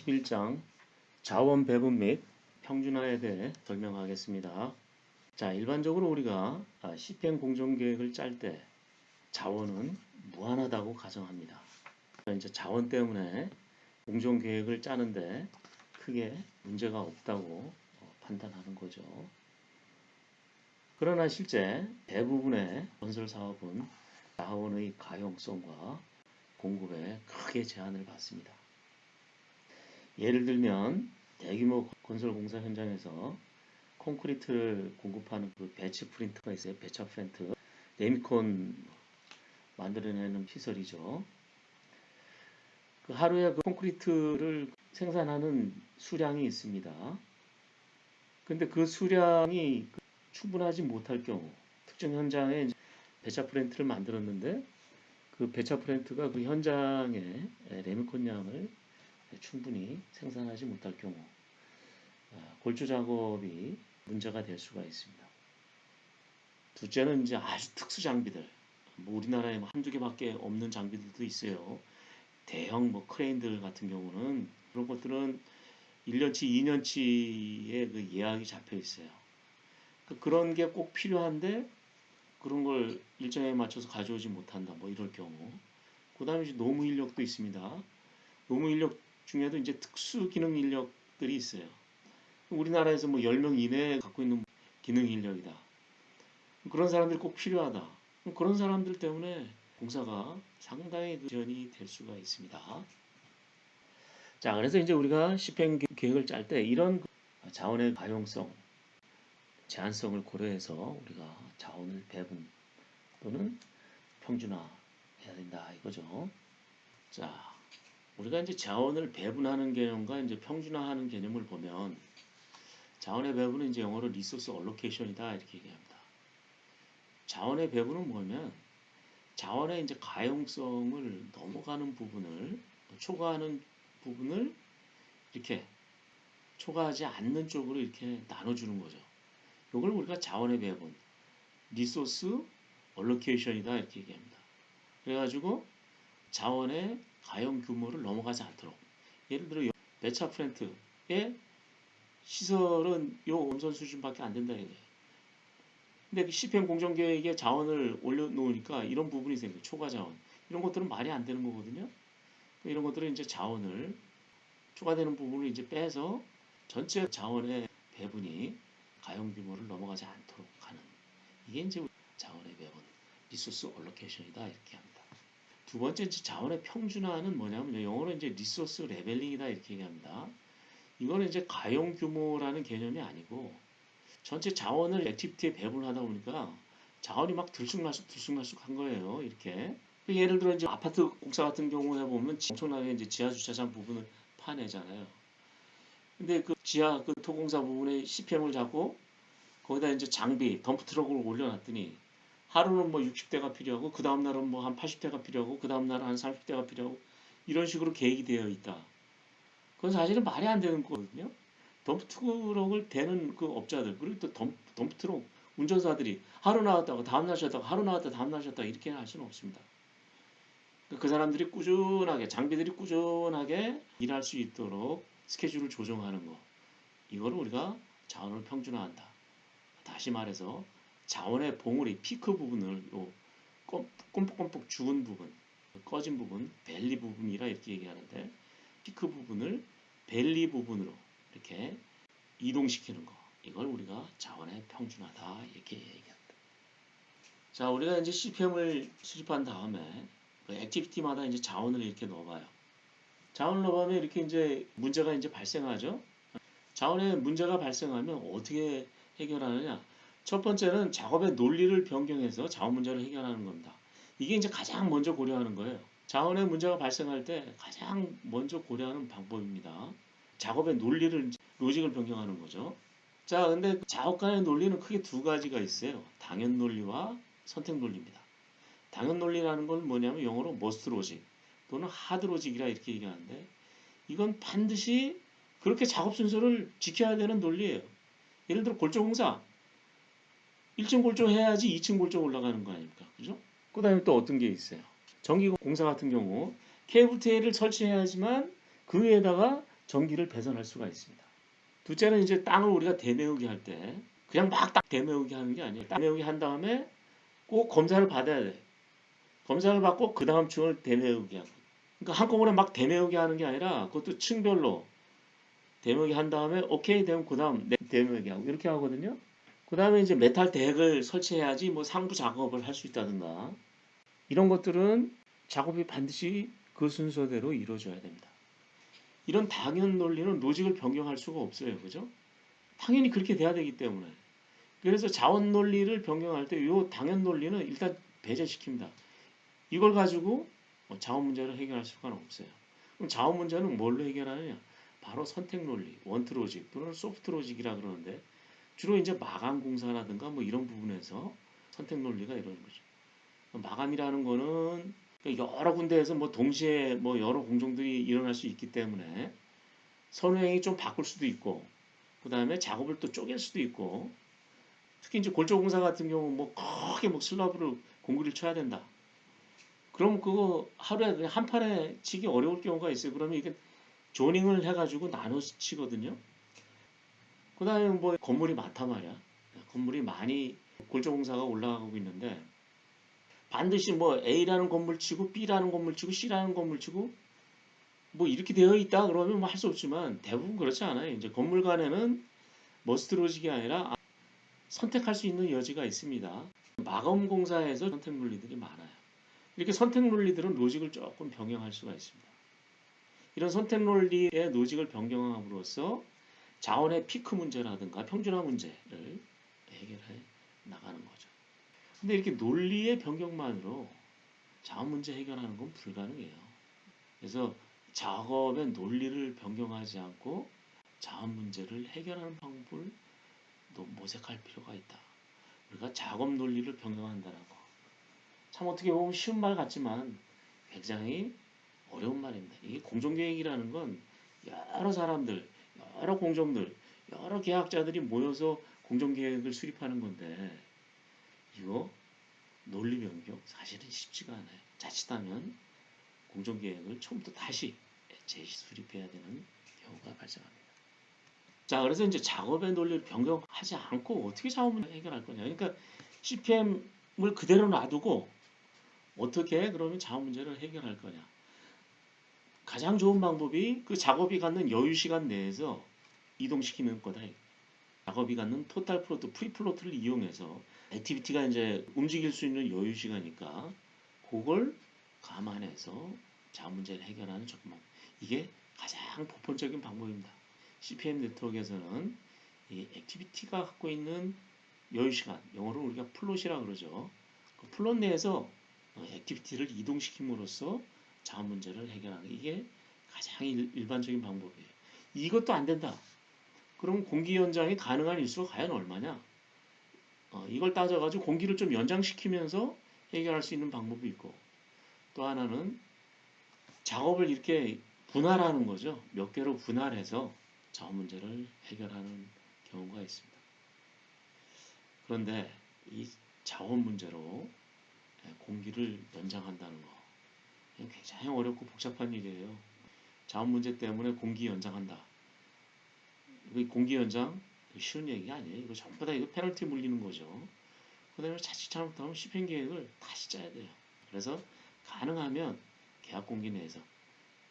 11장 자원 배분 및 평준화에 대해 설명하겠습니다. 자, 일반적으로 우리가 아, 시행 공정 계획을 짤 때 자원은 무한하다고 가정합니다. 그러니까 이제 자원 때문에 공정 계획을 짜는데 크게 문제가 없다고 어, 판단하는 거죠. 그러나 실제 대부분의 건설 사업은 자원의 가용성과 공급에 크게 제한을 받습니다. 예를 들면 대규모 건설 공사 현장에서 콘크리트를 공급하는 그 배치 프린트가 있어요. 배차 프린트, 레미콘 만들어내는 시설이죠. 그 하루에 그 콘크리트를 생산하는 수량이 있습니다. 근데 그 수량이 충분하지 못할 경우 특정 현장에 배차 프린트를 만들었는데 그 배차 프린트가 그 현장의 레미콘 양을 충분히 생산하지 못할 경우 아, 골조 작업이 문제가 될 수가 있습니다. 둘째는 이제 아주 특수 장비들. 뭐 우리나라에 뭐 한두 개밖에 없는 장비들도 있어요. 대형 뭐 크레인들 같은 경우는 그런 것들은 1년치, 2년치의 그 예약이 잡혀 있어요. 그 그런 게 꼭 필요한데 그런 걸 일정에 맞춰서 가져오지 못한다. 뭐 이럴 경우. 그 다음에 이제 노무 인력도 있습니다. 노무 인력 중에도 이제 특수 기능 인력들이 있어요. 우리나라에서 뭐 10명 이내에 갖고 있는 기능 인력이다. 그런 사람들이 꼭 필요하다. 그런 사람들 때문에 공사가 상당히 그 지연이 될 수가 있습니다. 자, 그래서 이제 우리가 시행 계획을 짤 때 이런 그 자원의 가용성, 제한성을 고려해서 우리가 자원을 배분 또는 평준화 해야 된다 이거죠. 자, 우리가 이제 자원을 배분하는 개념과 이제 평준화하는 개념을 보면 자원의 배분은 이제 영어로 리소스 얼로케이션이다 이렇게 얘기합니다. 자원의 배분은 뭐냐면 자원의 이제 가용성을 넘어가는 부분을 초과하는 부분을 이렇게 초과하지 않는 쪽으로 이렇게 나눠주는 거죠. 이걸 우리가 자원의 배분, 리소스 얼로케이션이다 이렇게 얘기합니다. 그래가지고 자원의 가용 규모를 넘어가지 않도록 예를 들어 배차 플랜트의 시설은 요 온선 수준밖에 안 된다 이거예요. 근데 그 시행 공정 계획에 자원을 올려놓으니까 이런 부분이 생겨요. 초과 자원 이런 것들은 말이 안 되는 거거든요. 이런 것들은 이제 자원을 초과되는 부분을 이제 빼서 전체 자원의 배분이 가용 규모를 넘어가지 않도록 하는 이게 이제 자원의 배분 리소스 얼로케이션이다 이렇게 합니다. 두 번째 이제 자원의 평준화는 뭐냐면 영어로 이제 리소스 레벨링이다 이렇게 얘기합니다. 이거는 이제 가용 규모라는 개념이 아니고 전체 자원을 액티비티에 배분하다 보니까 자원이 막 들쑥날쑥 들쑥날쑥 한 거예요. 이렇게 예를 들어 이제 아파트 공사 같은 경우에 보면 엄청나게 이제 지하 주차장 부분을 파내잖아요. 근데 그 지하 그 토공사 부분에 CPM을 잡고 거기다 이제 장비 덤프 트럭을 올려놨더니 하루는 뭐 60대가 필요하고 그 다음 날은 뭐 한 80대가 필요하고 그 다음 날은 한 30대가 필요하고 이런 식으로 계획이 되어 있다. 그건 사실은 말이 안 되는 거거든요. 덤프 트럭을 대는 그 업자들 그리고 또 덤, 덤프 트럭 운전사들이 하루 나왔다가 다음 날 쉬었다가 하루 나왔다 다음 날 쉬었다 이렇게 할 수는 없습니다. 그 사람들이 꾸준하게 장비들이 꾸준하게 일할 수 있도록 스케줄을 조정하는 거 이거를 우리가 자원을 평준화한다. 다시 말해서 자원의 봉우리 피크 부분을 요 꼼뻑꼼뻑 죽은 부분 꺼진 부분 벨리 부분이라 이렇게 얘기하는데 피크 부분을 벨리 부분으로 이렇게 이동시키는 거 이걸 우리가 자원의 평준화다 이렇게 얘기합니다. 자 우리가 이제 CPM을 수립한 다음에 그 액티비티마다 이제 자원을 이렇게 넣어봐요. 자원을 넣어보면 이렇게 이제 문제가 이제 발생하죠. 자원에 문제가 발생하면 어떻게 해결하느냐? 첫 번째는 작업의 논리를 변경해서 자원 문제를 해결하는 겁니다. 이게 이제 가장 먼저 고려하는 거예요. 자원의 문제가 발생할 때 가장 먼저 고려하는 방법입니다. 작업의 논리를 로직을 변경하는 거죠. 자, 근데 작업 간의 논리는 크게 두 가지가 있어요. 당연 논리와 선택 논리입니다. 당연 논리라는 건 뭐냐면 영어로 most logic 또는 hard logic이라 이렇게 얘기하는데 이건 반드시 그렇게 작업 순서를 지켜야 되는 논리예요. 예를 들어 골조 공사 1층 골조 해야지 2층 골조 올라가는 거 아닙니까? 그죠? 그 다음에 또 어떤 게 있어요? 전기 공사 같은 경우 케이블 테이를 설치해야지만 그 위에다가 전기를 배선할 수가 있습니다. 둘째는 이제 땅을 우리가 대매우기 할 때 그냥 막 딱 대매우기 하는 게 아니에요. 대매우기 한 다음에 꼭 검사를 받아야 돼. 검사를 받고 그 다음 층을 대매우기 하고. 그러니까 한꺼번에 막 대매우기 하는 게 아니라 그것도 층별로 대매우기 한 다음에 오케이 되면 그 다음 대매우기 하고 이렇게 하거든요. 그 다음에 이제 메탈 덱을 설치해야지 뭐 상부 작업을 할 수 있다든가 이런 것들은 작업이 반드시 그 순서대로 이루어져야 됩니다. 이런 당연 논리는 로직을 변경할 수가 없어요. 그죠? 당연히 그렇게 돼야 되기 때문에. 그래서 자원 논리를 변경할 때 이 당연 논리는 일단 배제시킵니다. 이걸 가지고 뭐 자원 문제를 해결할 수가 없어요. 그럼 자원 문제는 뭘로 해결하느냐? 바로 선택 논리, 원트 로직 또는 소프트 로직이라 그러는데 주로 이제 마감 공사라든가 뭐 이런 부분에서 선택 논리가 이러는 거죠. 마감이라는 거는 여러 군데에서 뭐 동시에 뭐 여러 공정들이 일어날 수 있기 때문에 선행이 좀 바꿀 수도 있고 그 다음에 작업을 또 쪼갤 수도 있고 특히 이제 골조 공사 같은 경우 뭐 크게 뭐 슬라브를 공구를 쳐야 된다. 그럼 그거 하루에 그냥 한 판에 치기 어려울 경우가 있어요. 그러면 이게 조닝을 해가지고 나눠 치거든요. 그 다음에 뭐 건물이 많단 말이야. 건물이 많이 골조공사가 올라가고 있는데 반드시 뭐 A라는 건물 치고 B라는 건물 치고 C라는 건물 치고 뭐 이렇게 되어 있다 그러면 뭐 할 수 없지만 대부분 그렇지 않아요. 이제 건물 간에는 머스트 로직이 아니라 선택할 수 있는 여지가 있습니다. 마검 공사에서 선택 논리들이 많아요. 이렇게 선택 논리들은 로직을 조금 변경할 수가 있습니다. 이런 선택 논리의 로직을 변경함으로써 자원의 피크 문제라든가 평준화 문제를 해결해 나가는 거죠. 근데 이렇게 논리의 변경만으로 자원 문제 해결하는 건 불가능해요. 그래서 작업의 논리를 변경하지 않고 자원 문제를 해결하는 방법을 또 모색할 필요가 있다. 우리가 작업 논리를 변경한다는 거. 참 어떻게 보면 쉬운 말 같지만 굉장히 어려운 말입니다. 이게 공정계획이라는 건 여러 사람들, 여러 공정들, 여러 계약자들이 모여서 공정계획을 수립하는 건데 이거 논리 변경 사실은 쉽지가 않아요. 자칫하면 공정계획을 처음부터 다시 재수립해야 되는 경우가 발생합니다. 자, 그래서 이제 작업의 논리를 변경하지 않고 어떻게 작업을 해결할 거냐. 그러니까 CPM을 그대로 놔두고 어떻게 그러면 작업 문제를 해결할 거냐. 가장 좋은 방법이 그 작업이 갖는 여유 시간 내에서 이동시키는 거다. 작업이 갖는 토탈 플로트, 프리 플로트를 이용해서 액티비티가 이제 움직일 수 있는 여유 시간이니까 그걸 감안해서 작업 문제를 해결하는 조금만 이게 가장 보편적인 방법입니다. CPM 네트워크에서는 이 액티비티가 갖고 있는 여유 시간, 영어로 우리가 플롯이라 그러죠. 그 플롯 내에서 어, 액티비티를 이동시킴으로써 자원 문제를 해결하는 이게 가장 일, 일반적인 방법이에요. 이것도 안 된다. 그럼 공기 연장이 가능한 일수가 과연 얼마냐? 어, 이걸 따져가지고 공기를 좀 연장시키면서 해결할 수 있는 방법이 있고 또 하나는 작업을 이렇게 분할하는 거죠. 몇 개로 분할해서 자원 문제를 해결하는 경우가 있습니다. 그런데 이 자원 문제로 공기를 연장한다는 거 굉장히 어렵고 복잡한 일이에요. 자원 문제 때문에 공기 연장한다. 이 공기 연장 쉬운 얘기가 아니에요. 이거 전부 다 이거 페널티 물리는 거죠. 그다음에 자칫 잘못하면 시행 계획을 다시 짜야 돼요. 그래서 가능하면 계약 공기 내에서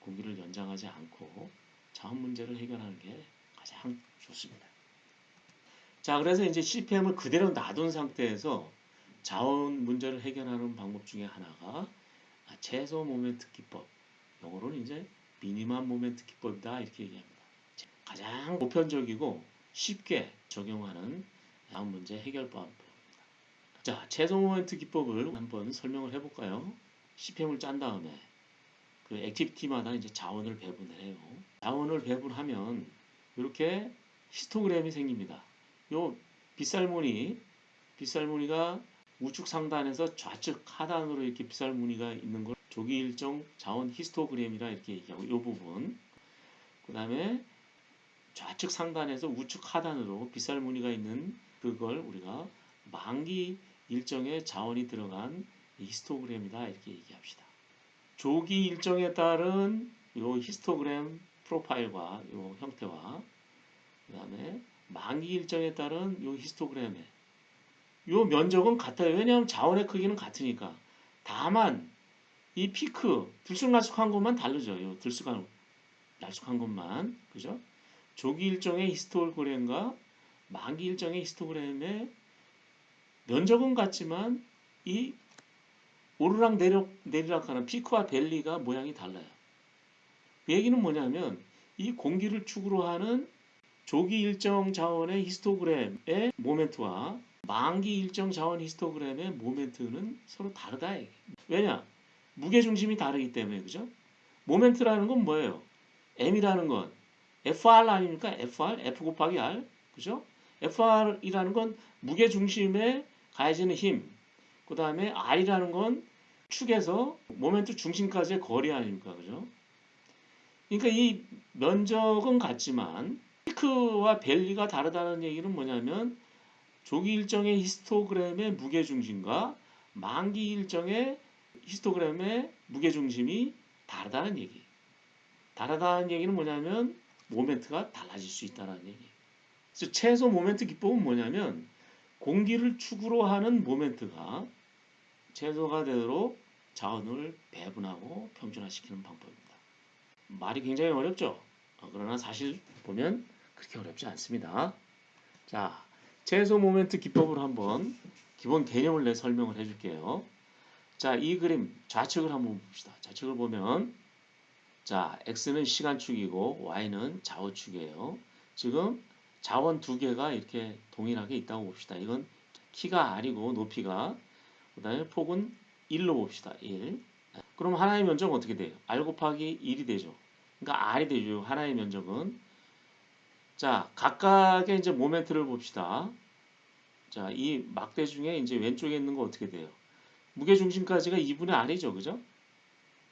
공기를 연장하지 않고 자원 문제를 해결하는 게 가장 좋습니다. 자, 그래서 이제 CPM을 그대로 놔둔 상태에서 자원 문제를 해결하는 방법 중에 하나가 최소 모멘트 기법. 영어로는 이제 미니멈 모멘트 기법이다 이렇게 얘기합니다. 가장 보편적이고 쉽게 적용하는 자원 문제 해결 방법입니다. 자, 최소 모멘트 기법을 한번 설명을 해볼까요? CPM을 짠 다음에 그 액티비티마다 이제 자원을 배분을 해요. 자원을 배분하면 이렇게 히스토그램이 생깁니다. 요 빗살무늬, 빗살무늬가 우측 상단에서 좌측 하단으로 이렇게 빗살무늬가 있는 걸 조기 일정 자원 히스토그램이라 이렇게 얘기하고 이 부분 그 다음에 좌측 상단에서 우측 하단으로 빗살 무늬가 있는 그걸 우리가 만기 일정의 자원이 들어간 히스토그램이다 이렇게 얘기합시다. 조기 일정에 따른 이 히스토그램 프로파일과 요 형태와 그 다음에 만기 일정에 따른 요 히스토그램에 요 면적은 같아요. 왜냐하면 자원의 크기는 같으니까. 다만 이 피크 들쑥날쑥한 것만 다르죠. 요 들쑥한 날쑥한 것만 그죠? 조기 일정의 히스토그램과 만기 일정의 히스토그램의 면적은 같지만 이 오르락 내리락, 내리락하는 피크와 밸리가 모양이 달라요. 그 얘기는 뭐냐면 이 공기를 축으로 하는 조기 일정 자원의 히스토그램의 모멘트와 만기 일정 자원 히스토그램의 모멘트는 서로 다르다. 왜냐? 무게 중심이 다르기 때문에 그죠? 모멘트라는 건 뭐예요? m이라는 건 fr 아닙니까? fr, f 곱하기 r, 그죠? fr이라는 건 무게 중심에 가해지는 힘, 그 다음에 r이라는 건 축에서 모멘트 중심까지의 거리 아닙니까, 그죠? 그러니까 이 면적은 같지만 피크와 밸리가 다르다는 얘기는 뭐냐면 조기 일정의 히스토그램의 무게 중심과 만기 일정의 히스토그램의 무게 중심이 다르다는 얘기. 다르다는 얘기는 뭐냐면 모멘트가 달라질 수 있다는 얘기. 그래서 최소 모멘트 기법은 뭐냐면 공기를 축으로 하는 모멘트가 최소가 되도록 자원을 배분하고 평준화시키는 방법입니다. 말이 굉장히 어렵죠? 어, 그러나 사실 보면 그렇게 어렵지 않습니다. 자, 최소 모멘트 기법으로 한번 기본 개념을 내 설명을 해줄게요. 자, 이 그림 좌측을 한번 봅시다. 좌측을 보면 자, x는 시간축이고 y는 좌우축이에요. 지금 자원 두 개가 이렇게 동일하게 있다고 봅시다. 이건 키가 r이고 높이가 그 다음에 폭은 1로 봅시다. 1. 그럼 하나의 면적은 어떻게 돼요? r 곱하기 1이 되죠. 그러니까 r이 되죠. 하나의 면적은. 자, 각각의 이제 모멘트를 봅시다. 자, 이 막대 중에 이제 왼쪽에 있는 거 어떻게 돼요? 무게 중심까지가 2분의 r이죠. 그죠?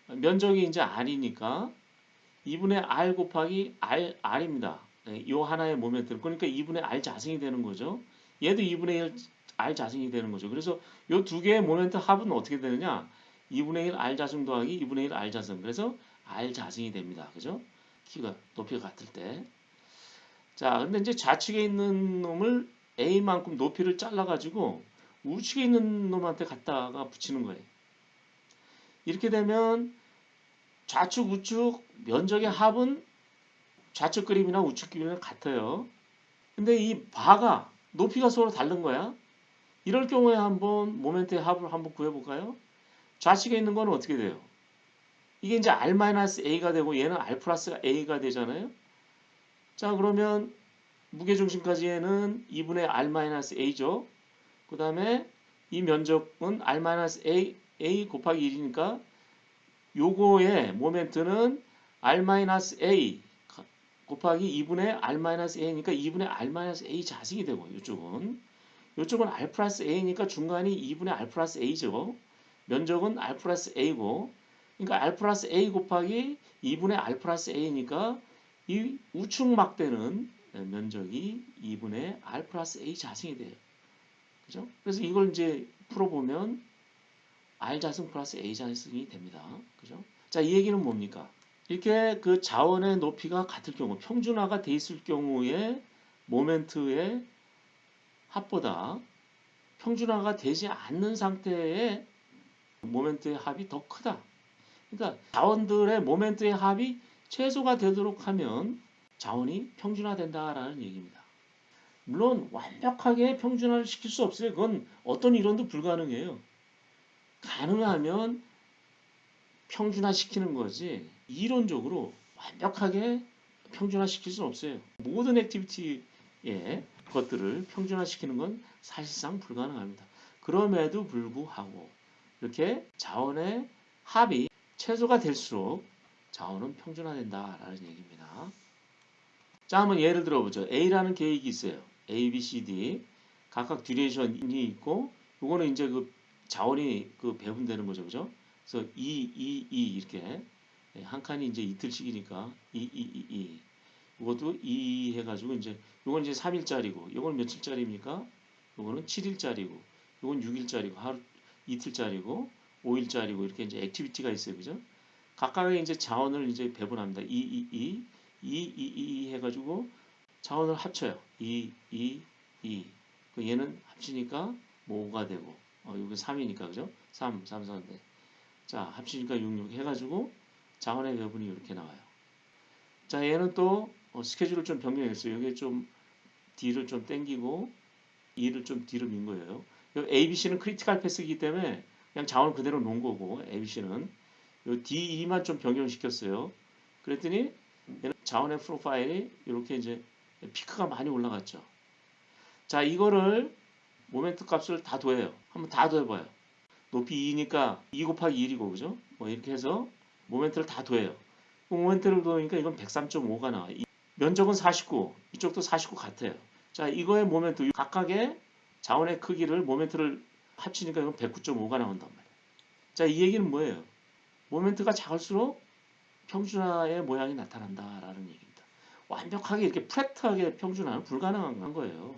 면적이 이제 r이니까 2분의 r 곱하기 r, r입니다. 네, 이 하나의 모멘트. 그러니까 2분의 r 자승이 되는 거죠. 얘도 2분의 1 r 자승이 되는 거죠. 그래서 이두 개의 모멘트 합은 어떻게 되느냐? 2분의 1 r 자승 더하기 2분의 1 r 자승. 그래서 r 자승이 됩니다. 그죠? 키가 높이가 같을 때. 자, 근데 이제 좌측에 있는 놈을 a만큼 높이를 잘라 가지고 우측에 있는 놈한테 갖다가 붙이는 거예요. 이렇게 되면 좌측 우측 면적의 합은 좌측 그림이나 우측 그림이랑 같아요. 근데 이 바가 높이가 서로 다른 거야. 이럴 경우에 한번 모멘트의 합을 한번 구해볼까요? 좌측에 있는 거는 어떻게 돼요? 이게 이제 r-a가 되고 얘는 r 플러스가 a가 되잖아요. 자 그러면 무게중심까지는 2분의 r-a죠. 그 다음에 이 면적은 r-a a 곱하기 1이니까 요거의 모멘트는 r-a 곱하기 2분의 r-a니까 2분의 r-a 자승이 되고 이쪽은 이쪽은 r 플러스 a니까 중간이 2분의 r 플러스 a죠. 면적은 r 플러스 a고 그러니까 r 플러스 a 곱하기 2분의 r 플러스 a니까 이 우측 막대는 면적이 2분의 r 플러스 a 자승이 돼요. 그죠? 그래서 이걸 이제 풀어보면 r 자승 플러스 a 자승이 됩니다. 그죠? 자, 이 얘기는 뭡니까? 이렇게 그 자원의 높이가 같을 경우, 평준화가 돼 있을 경우에 모멘트의 합보다 평준화가 되지 않는 상태의 모멘트의 합이 더 크다. 그러니까 자원들의 모멘트의 합이 최소가 되도록 하면 자원이 평준화된다라는 얘기입니다. 물론 완벽하게 평준화를 시킬 수 없어요. 그건 어떤 이론도 불가능해요. 가능하면 평준화 시키는 거지 이론적으로 완벽하게 평준화 시킬 수는 없어요. 모든 액티비티의 것들을 평준화 시키는 건 사실상 불가능합니다. 그럼에도 불구하고 이렇게 자원의 합이 최소가 될수록 자원은 평준화된다라는 얘기입니다. 자, 한번 예를 들어보죠. A라는 계획이 있어요. A, B, C, D 각각 듀레이션이 있고 이거는 이제 그 자원이 그 배분되는 거죠, 그죠? 그래서 2, 2, 2 이렇게 한 칸이 이제 이틀씩이니까 2, 2, 2, 2 이것도 2 해가지고 이제 이건 이제 3일짜리고 이건 며칠짜리입니까? 이거는 7일짜리고 이건 6일짜리고 하루 이틀짜리고 5일짜리고 이렇게 이제 액티비티가 있어요, 그죠? 각각의 이제 자원을 이제 배분합니다. 2, 2, 2 2, 2, 2, 2 해가지고 자원을 합쳐요. 2, 2, 2. 그 얘는 합치니까 뭐 5가 되고, 어, 여기 3이니까, 그죠? 3, 3, 3. 네. 자, 합치니까 6, 6 해가지고 자원의 배분이 이렇게 나와요. 자, 얘는 또 어, 스케줄을 좀 변경했어요. 여기 좀 D를 좀 땡기고 E를 좀 뒤로 민 거예요. ABC는 크리티컬 패스이기 때문에 그냥 자원을 그대로 놓은 거고 ABC는 요 DE만 좀 변경시켰어요. 그랬더니 얘는 자원의 프로파일이 이렇게 이제 피크가 많이 올라갔죠. 자, 이거를 모멘트 값을 다 더해요. 한번 다 더해봐요. 높이 2니까 2 곱하기 1이고, 그죠? 뭐 이렇게 해서 모멘트를 다 더해요. 그 모멘트를 더하니까 이건 103.5가 나와요. 이- 면적은 49, 이쪽도 49 같아요. 자, 이거의 모멘트, 각각의 자원의 크기를, 모멘트를 합치니까 이건 109.5가 나온단 말이에요. 자, 이 얘기는 뭐예요? 모멘트가 작을수록 평준화의 모양이 나타난다라는 얘기입니다. 완벽하게 이렇게 플랫하게 평준화는 불가능한 거예요.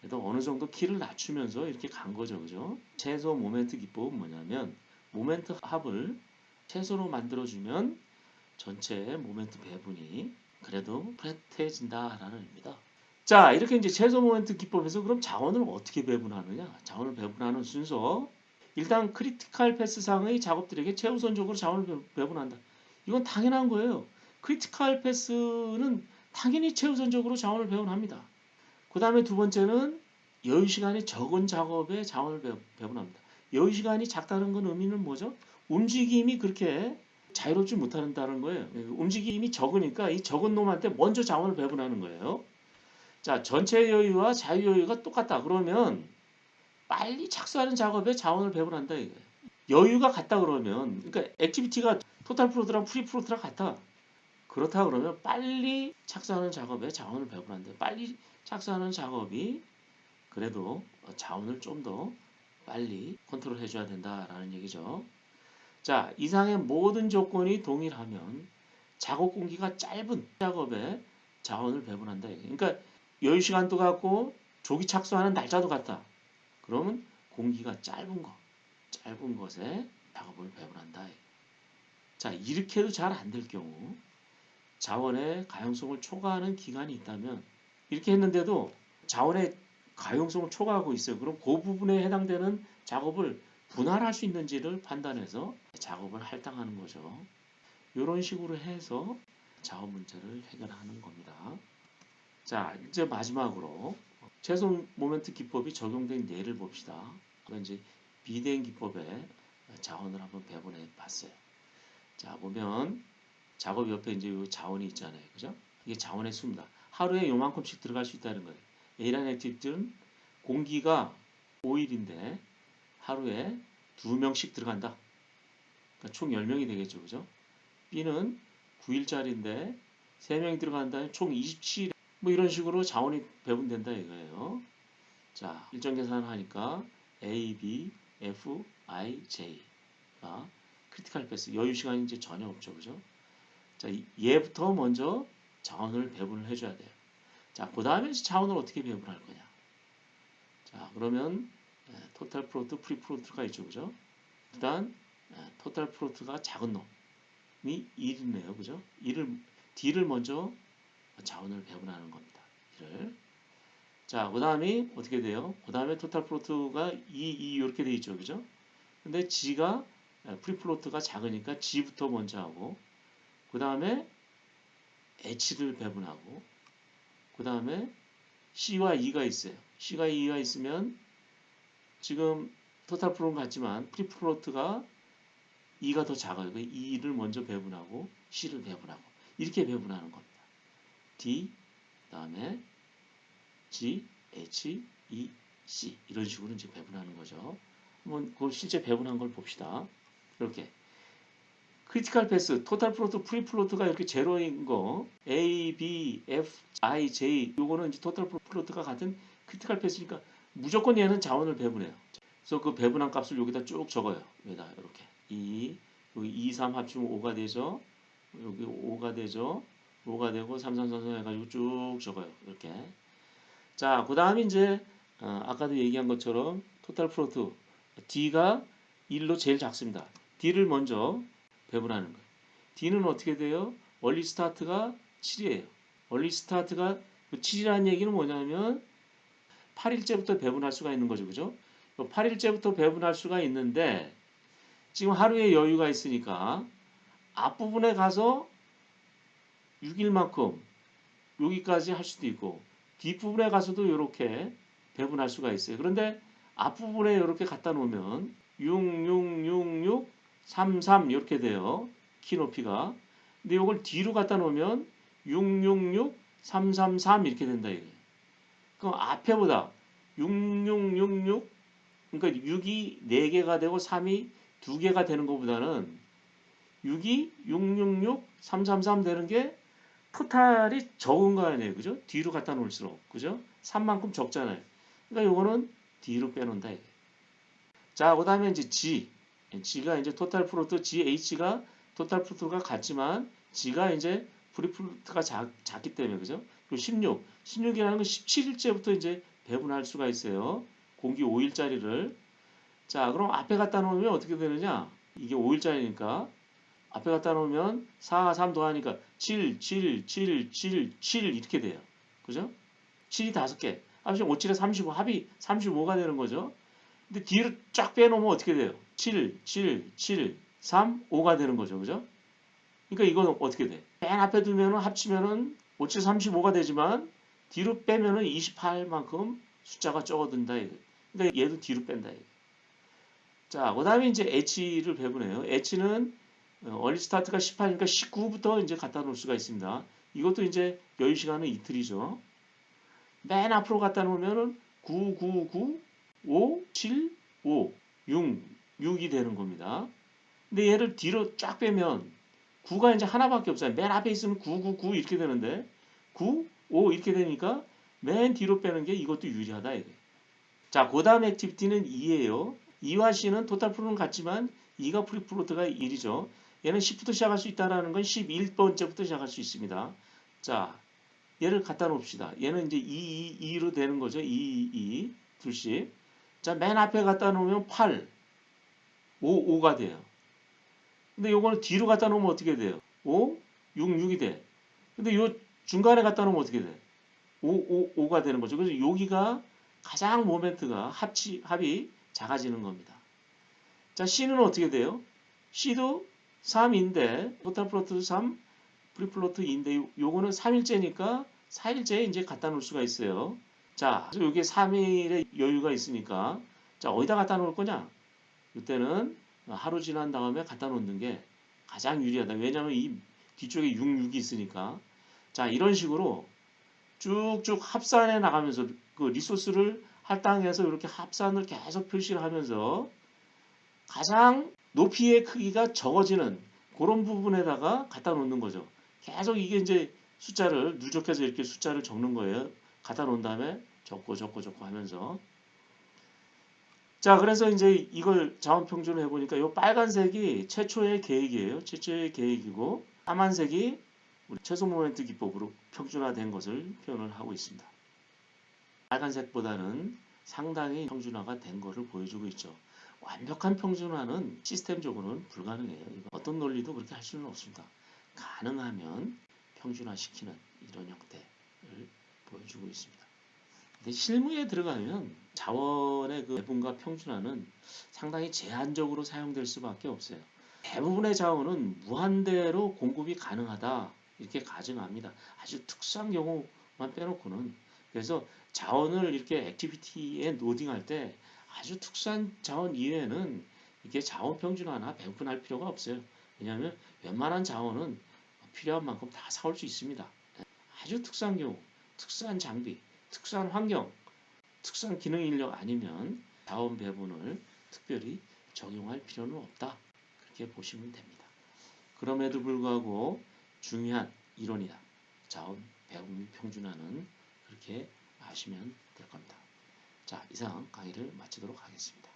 그래도 어느 정도 키를 낮추면서 이렇게 간 거죠, 그죠? 최소 모멘트 기법은 뭐냐면 모멘트 합을 최소로 만들어주면 전체 모멘트 배분이 그래도 플랫해진다라는 의미입니다. 자, 이렇게 이제 최소 모멘트 기법에서 그럼 자원을 어떻게 배분하느냐? 자원을 배분하는 순서. 일단 크리티컬 패스상의 작업들에게 최우선적으로 자원을 배- 배분한다. 이건 당연한 거예요. 크리티컬 패스는 당연히 최우선적으로 자원을 배분합니다. 그 다음에 두 번째는 여유 시간이 적은 작업에 자원을 배- 배분합니다. 여유 시간이 작다는 건 의미는 뭐죠? 움직임이 그렇게 자유롭지 못한다는 거예요. 움직임이 적으니까 이 적은 놈한테 먼저 자원을 배분하는 거예요. 자, 전체 여유와 자유 여유가 똑같다. 그러면 빨리 착수하는 작업에 자원을 배분한다 이거예요. 여유가 같다 그러면 그러니까 액티비티가 토탈 프로드랑 프리 프로드랑 같아. 그렇다 그러면 빨리 착수하는 작업에 자원을 배분한다. 빨리 착수하는 작업이 그래도 자원을 좀 더 빨리 컨트롤 해줘야 된다라는 얘기죠. 자, 이상의 모든 조건이 동일하면 작업 공기가 짧은 작업에 자원을 배분한다. 그러니까 여유 시간도 같고 조기 착수하는 날짜도 같다. 그러면 공기가 짧은 거, 짧은 것에 작업을 배분한다. 자, 이렇게 해도 잘 안 될 경우 자원의 가용성을 초과하는 기간이 있다면 이렇게 했는데도 자원의 가용성을 초과하고 있어요. 그럼 그 부분에 해당되는 작업을 분할할 수 있는지를 판단해서 작업을 할당하는 거죠. 이런 식으로 해서 작업 문제를 해결하는 겁니다. 자, 이제 마지막으로 최소 모멘트 기법이 적용된 예를 봅시다. 이제 비대행 기법의 자원을 한번 배분해 봤어요. 자, 보면 작업 옆에 이제 요 자원이 있잖아요. 그죠? 이게 자원의 수입니다. 하루에 요만큼씩 들어갈 수 있다는 거예요. A라는 액티비티는 공기가 5일인데 하루에 2명씩 들어간다. 그러니까 총 10명이 되겠죠. 그죠? B는 9일짜리인데 3명이 들어간다면 총 27일. 뭐 이런 식으로 자원이 배분된다 이거예요. 자, 일정 계산을 하니까 A, B, F, I, J가 크리티컬 패스 여유 시간이 이제 전혀 없죠. 그죠? 자, 이- 얘부터 먼저 자원을 배분을 해줘야 돼요. 자, 그 다음에 자원을 어떻게 배분할 거냐. 자, 그러면 에, 토탈 프로트, 프리 프로트가 있죠. 그죠? 일단 에, 토탈 프로트가 작은 놈이 1이네요. 그죠? 1을, D를 먼저 자원을 배분하는 겁니다. 1을. 자, 그 다음에 어떻게 돼요? 그 다음에 토탈 프로트가 2, 2 이렇게 돼 있죠. 그죠? 근데 G가 에, 프리 프로트가 작으니까 G부터 먼저 하고 그 다음에 H를 배분하고 그 다음에 C와 E가 있어요. C가 E가 있으면 지금 토탈 프로는 같지만 프리프로트가 E가 더 작아요. 그 E를 먼저 배분하고 C를 배분하고 이렇게 배분하는 겁니다. D 그다음에 G, H, E, C 이런 식으로 이제 배분하는 거죠. 한번 그 실제 배분한 걸 봅시다. 이렇게 크리티컬 패스, 토탈 플로트, 프리 플로트가 이렇게 제로인 거 A, B, F, I, J 요거는 이제 토탈 플로트가 같은 크리티컬 패스니까 무조건 얘는 자원을 배분해요. 그래서 그 배분한 값을 여기다 쭉 적어요. 여기다 이렇게 2, 여기 2, 3 합치면 5가 되죠. 여기 5가 되죠. 5가 되고 3, 3, 4, 4 해가지고 쭉 적어요. 이렇게. 자, 그 다음에 이제 어, 아까도 얘기한 것처럼 토탈 플로트 D가 1로 제일 작습니다. D를 먼저 배분하는 거예요. D는 어떻게 돼요? 원리 스타트가 7이에요. 얼리 스타트가 7이라는 얘기는 뭐냐면 8일째부터 배분할 수가 있는 거죠. 그죠? 8일째부터 배분할 수가 있는데 지금 하루에 여유가 있으니까 앞부분에 가서 6일만큼 여기까지 할 수도 있고 뒷부분에 가서도 이렇게 배분할 수가 있어요. 그런데 앞부분에 이렇게 갖다 놓으면 6, 6, 6, 6, 3, 3 이렇게 돼요. 키 높이가. 근데 이걸 뒤로 갖다 놓으면 6, 6, 6, 3, 3, 3 이렇게 된다 이거예요. 그럼 앞에보다 6, 6, 6, 6 그러니까 6이 4개가 되고 3이 2개가 되는 것보다는 6이 6, 6, 6, 3, 3, 3 되는 게 토탈이 적은 거 아니에요. 그죠? 뒤로 갖다 놓을수록. 그죠? 3만큼 적잖아요. 그러니까 요거는 뒤로 빼놓는다. 이게. 자, 그 다음에 이제 G. G가 이제 토탈 프로트, GH가 토탈 프로트가 같지만 G가 이제 프리프로트가 작, 작기 때문에, 그죠? 그리고 16. 16이라는 건 17일째부터 이제 배분할 수가 있어요. 공기 5일짜리를. 자, 그럼 앞에 갖다 놓으면 어떻게 되느냐? 이게 5일짜리니까 앞에 갖다 놓으면 4, 3 더하니까 7, 7, 7, 7, 7 이렇게 돼요. 그죠? 7이 5개. 합이 5, 7에 35, 합이 35가 되는 거죠. 근데 뒤로 쫙 빼놓으면 어떻게 돼요? 7, 7, 7, 3, 5가 되는 거죠. 그죠? 그러니까 이건 어떻게 돼? 맨 앞에 두면은 합치면은 5, 7, 35가 되지만 뒤로 빼면은 28만큼 숫자가 적어든다. 그러니까 얘도 뒤로 뺀다. 자, 그 다음에 이제 H를 배분해요. H는 얼리 스타트가 18이니까 19부터 이제 갖다 놓을 수가 있습니다. 이것도 이제 여유 시간은 이틀이죠. 맨 앞으로 갖다 놓으면은 9, 9, 9, 5, 7, 5, 6, 6이 되는 겁니다. 근데 얘를 뒤로 쫙 빼면 9가 이제 하나밖에 없어요. 맨 앞에 있으면 9, 9, 9 이렇게 되는데 9, 5 이렇게 되니까 맨 뒤로 빼는 게 이것도 유리하다 이게. 자, 그 다음 액티비티는 2예요. 2와 C는 토탈 프로는 같지만 2가 프리프로트가 1이죠. 얘는 10부터 시작할 수 있다는 건 11번째부터 시작할 수 있습니다. 자, 얘를 갖다 놓읍시다. 얘는 이제 2, 2, 2로 되는 거죠. 2, 2, 2 둘씩. 자, 맨 앞에 갖다 놓으면 8, 5, 5가 돼요. 근데 요거는 뒤로 갖다 놓으면 어떻게 돼요? 5, 6, 6이 돼. 근데 요 중간에 갖다 놓으면 어떻게 돼? 5, 5, 5가 되는 거죠. 그래서 여기가 가장 모멘트가 합치, 합이 작아지는 겁니다. 자, C는 어떻게 돼요? C도 3인데, 토탈 플로트 3, 프리플로트 2인데, 요거는 3일째니까 4일째에 이제 갖다 놓을 수가 있어요. 자, 여기에 3일의 여유가 있으니까, 자, 어디다 갖다 놓을 거냐? 이때는 하루 지난 다음에 갖다 놓는 게 가장 유리하다. 왜냐하면 이 뒤쪽에 6, 6이 있으니까. 자, 이런 식으로 쭉쭉 합산해 나가면서 그 리소스를 할당해서 이렇게 합산을 계속 표시를 하면서 가장 높이의 크기가 적어지는 그런 부분에다가 갖다 놓는 거죠. 계속 이게 이제 숫자를 누적해서 이렇게 숫자를 적는 거예요. 갖다 놓은 다음에 적고 적고 적고 하면서 자 그래서 이제 이걸 자원 평준을 해보니까 이 빨간색이 최초의 계획이에요. 최초의 계획이고 까만색이 우리 최소 모멘트 기법으로 평준화된 것을 표현을 하고 있습니다. 빨간색보다는 상당히 평준화가 된 것을 보여주고 있죠. 완벽한 평준화는 시스템적으로는 불가능해요. 어떤 논리도 그렇게 할 수는 없습니다. 가능하면 평준화시키는 이런 형태를 보여주고 있습니다. 실무에 들어가면 자원의 그 배분과 평준화는 상당히 제한적으로 사용될 수밖에 없어요. 대부분의 자원은 무한대로 공급이 가능하다 이렇게 가정합니다. 아주 특수한 경우만 빼놓고는 그래서 자원을 이렇게 액티비티에 노딩할 때 아주 특수한 자원 이외에는 이게 자원 평준화나 배분할 필요가 없어요. 왜냐하면 웬만한 자원은 필요한 만큼 다 사올 수 있습니다. 아주 특수한 경우, 특수한 장비, 특수한 환경, 특수한 기능 인력 아니면 자원 배분을 특별히 적용할 필요는 없다. 그렇게 보시면 됩니다. 그럼에도 불구하고 중요한 이론이다. 자원 배분 평준화는 그렇게 아시면 될 겁니다. 자, 이상 강의를 마치도록 하겠습니다.